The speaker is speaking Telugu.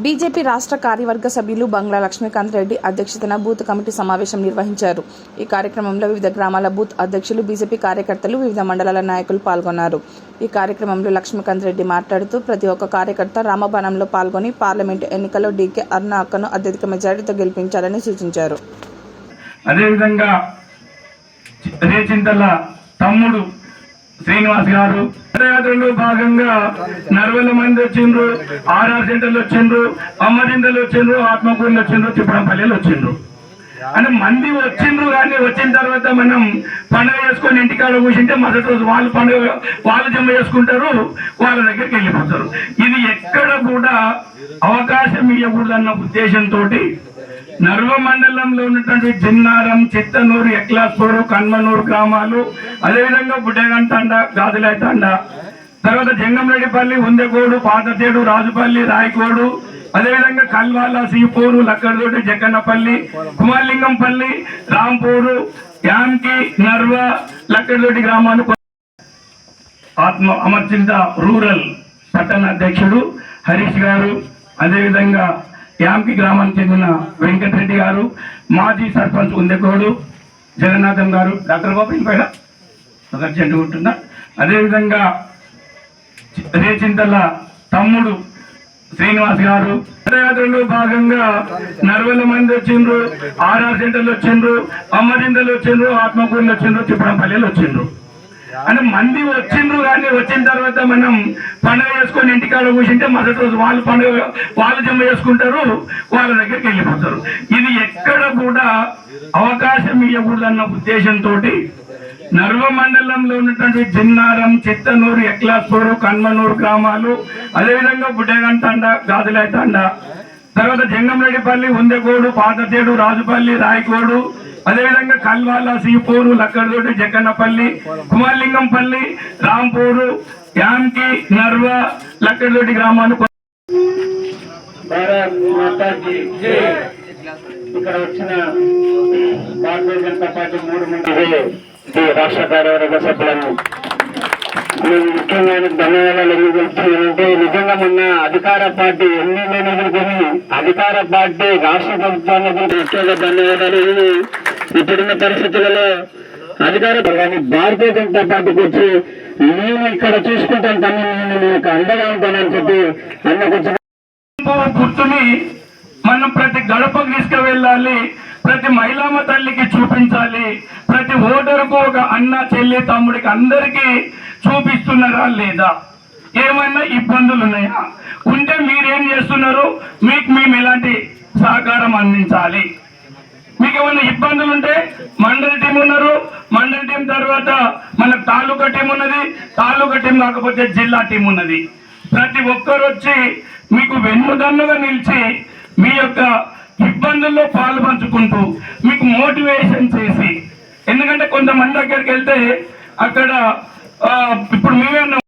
బీజేపీ రాష్ట్ర కార్యవర్గ సభ్యులు బంగ్లా లక్ష్మీకాంత్ రెడ్డి అధ్యక్షతన బూత్ కమిటీ సమావేశం నిర్వహించారు. ఈ కార్యక్రమంలో వివిధ గ్రామాల బూత్ అధ్యక్షులు బీజేపీ కార్యకర్తలు వివిధ మండలాల నాయకులు పాల్గొన్నారు. ఈ కార్యక్రమంలో లక్ష్మీకాంత్ రెడ్డి మాట్లాడుతూ ప్రతి ఒక్క కార్యకర్త రామబాణంలో పాల్గొని పార్లమెంటు ఎన్నికల్లో డీకే అరుణ అక్కను అత్యధిక మెజారిటీతో గెలిపించాలని సూచించారు. అదేవిధంగా తమ్ముడు శ్రీనివాస్ గారు. పాదయాత్రలో భాగంగా నలభై మంది వచ్చిండ్రు ఆర్ఆర్ సెంటర్లు వచ్చిండ్రు అమ్మదిండలు వచ్చిండ్రు ఆత్మకూరులు వచ్చిండ్రు తిప్పడంపల్లిలు వచ్చిండ్రు. అంటే మంది వచ్చిండ్రు కానీ వచ్చిన తర్వాత మనం పండుగ చేసుకొని ఇంటికాడ కూర్చుంటే మొదటి రోజు వాళ్ళు పండుగ వాళ్ళు జమ చేసుకుంటారు వాళ్ళ దగ్గరికి వెళ్ళిపోతారు. ఇది ఎక్కడ కూడా అవకాశం ఇవ్వకూడదన్న ఉద్దేశంతో నర్వ మండలంలో ఉన్నటువంటి జిన్నారం చిత్తనూరు ఎక్లాస్పూరు కన్మనూరు గ్రామాలు అదేవిధంగా బుడ్డగంటండ గాజులైతండ తర్వాత జంగంరెడ్డిపల్లి ఉందెగోడు పాతచేడు రాజుపల్లి రాయకోడు అదేవిధంగా కల్వాల సీపూరు లక్కడతోటి జక్కన్నపల్లి కుమార్లింగంపల్లి రాంపూరు యాంకి నర్వ లక్కడతోటి గ్రామాలు ఆత్మ అమర్చింత రూరల్ పట్టణ అధ్యక్షుడు హరీష్ గారు అదేవిధంగా యాంకి గ్రామానికి చెందిన వెంకటరెడ్డి గారు మాజీ సర్పంచ్ ఉందెకోడు జగన్నాథం గారు. డాక్టర్ గోపిన్ పైన ఒక అర్జెంట్ ఉంటుందా? అదేవిధంగా రేచింతల తమ్ముడు శ్రీనివాస్ గారు. పాదయాత్రలో భాగంగా నలభై మంది వచ్చిండ్రు ఆర్ఆర్ సెంటర్లు వచ్చిండ్రు అమ్మరిందలు వచ్చిండ్రు ఆత్మకూరులు వచ్చిండ్రు తిప్పడంపల్లిలు వచ్చిండ్రు. అని మంది వచ్చిండ్రు కానీ వచ్చిన తర్వాత మనం పండుగ చేసుకొని ఇంటికాడ కూర్చుంటే మొదటి రోజు వాళ్ళు పండుగ వాళ్ళు జమ చేసుకుంటారు వాళ్ళ దగ్గరికి వెళ్ళిపోతారు. ఇది ఎక్కడ కూడా అవకాశం ఇవ్వకూడదన్న ఉద్దేశంతో నర్వ మండలంలో ఉన్నటువంటి జిన్నారం చిత్తనూరు ఎక్లాస్పూరు కన్మనూరు గ్రామాలు అదేవిధంగా బుడ్డగంటండ గాజులైతండ తర్వాత జంగంరెడ్డిపల్లి ఉందెగోడు పాతతేడు రాజుపల్లి రాయకోడు అదేవిధంగా కల్వాల సీపూరు లక్కడతోటి జగన్నపల్లి కుమార్లింగంపల్లి రాంపూరు యాంకి నర్వ లక్కడతోటి గ్రామాలు ఇక్కడ వచ్చిన భారతీయ జనతా పార్టీ మూడు మంది రాష్ట్ర కార్యవర్గ సభ్యులను మేము ముఖ్యమైన ధన్యవాదాలు ఎందుకు తెలుపుతున్నానంటే నిజంగా మొన్న అధికార పార్టీ ఎమ్మెల్యేలు ఎదుర్కొని అధికార పార్టీ రాష్ట్ర ప్రభుత్వాన్ని ప్రత్యేక ధన్యవాదాలు ఇప్పుడున్న పరిస్థితులలో అధికార కానీ భారతీయ జనతా పార్టీకి వచ్చి నేను ఇక్కడ చూసుకుంటాను తమ్మి నేను మీకు అండగా ఉంటానని చెప్పి అన్న గుర్తుని మనం ప్రతి గడపకు తీసుకువెళ్ళాలి ప్రతి మహిళామ తల్లికి చూపించాలి ప్రతి ఓటరుకు ఒక అన్న చెల్లి తమ్ముడికి అందరికీ చూపిస్తున్నారా లేదా? ఏమైనా ఇబ్బందులు ఉన్నాయా? ఉంటే మీరేం చేస్తున్నారు? మీకు మేము ఎలాంటి సహకారం అందించాలి? మీకు ఏమైనా ఇబ్బందులు ఉంటే మండలి టీం ఉన్నారు. మండలి టీం తర్వాత మన తాలూకా టీం ఉన్నది. తాలూకా టీం కాకపోతే జిల్లా టీం ఉన్నది. ప్రతి ఒక్కరు వచ్చి మీకు వెన్నుదన్నుగా నిలిచి మీ యొక్క ఇబ్బందుల్లో పాలు పంచుకుంటూ మీకు మోటివేషన్ చేసి ఎందుకంటే కొంతమంది దగ్గరికి వెళ్తే అక్కడ ఇప్పుడు మేమే